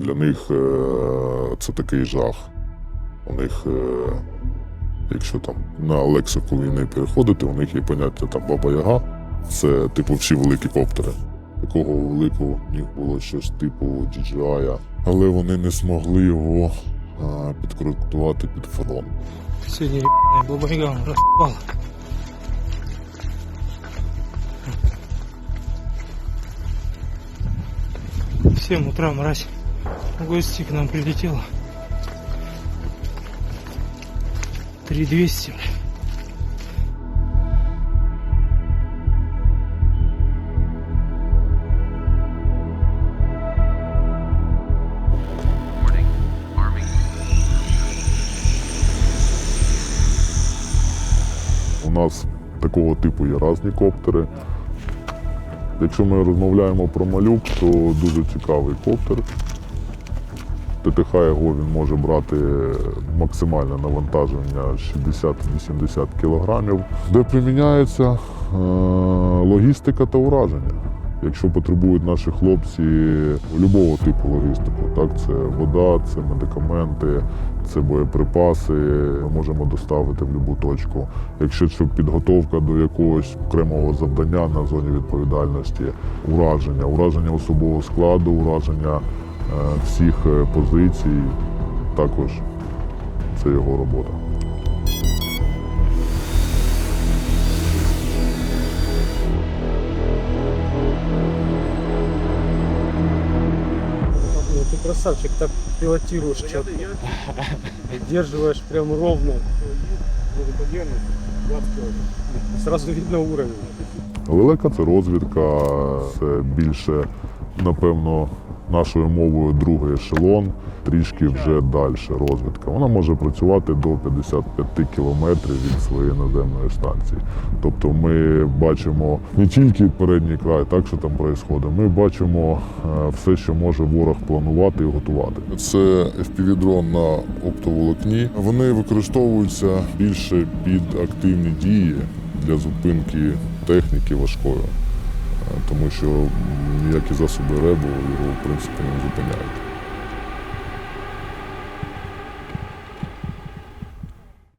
Для них е, це такий жах. У них, е, якщо там на лексику війни переходити, у них є поняття там Баба Яга. Це типу всі великі коптери. Такого великого в них було щось типу DJI, але вони не змогли його е, підкоректувати під фронт. Сегодня ебаная бабайга распала. В 7 утра мразь гости к нам прилетела. 3200. бля. У нас такого типу є різні коптери. Якщо ми розмовляємо про малюк, то дуже цікавий коптер. ТТХ його він може брати максимальне навантаження 60-80 кг, де приміняється е, логістика та ураження. Якщо потребують наші хлопці будь-якого типу логістику, так це вода, це медикаменти, це боєприпаси, ми можемо доставити в будь-яку точку. Якщо це підготовка до якогось окремого завдання на зоні відповідальності, ураження, ураження особового складу, ураження всіх е, позицій, також це його робота. Ты красавчик, так пилотируешь четко. Поддерживаешь прям ровно. Сразу видно уровень. Велика це розвідка, це більше, напевно, нашою мовою другий ешелон, трішки вже далі розвідка. Вона може працювати до 55 кілометрів від своєї наземної станції. Тобто ми бачимо не тільки передній край, так що там відбувається, ми бачимо е, все, що може ворог планувати і готувати. Це FPV-дрон на оптоволокні. Вони використовуються більше під активні дії для зупинки техніки важкої, Е, тому що ніякі засоби РЕБу його в принципі не зупиняють.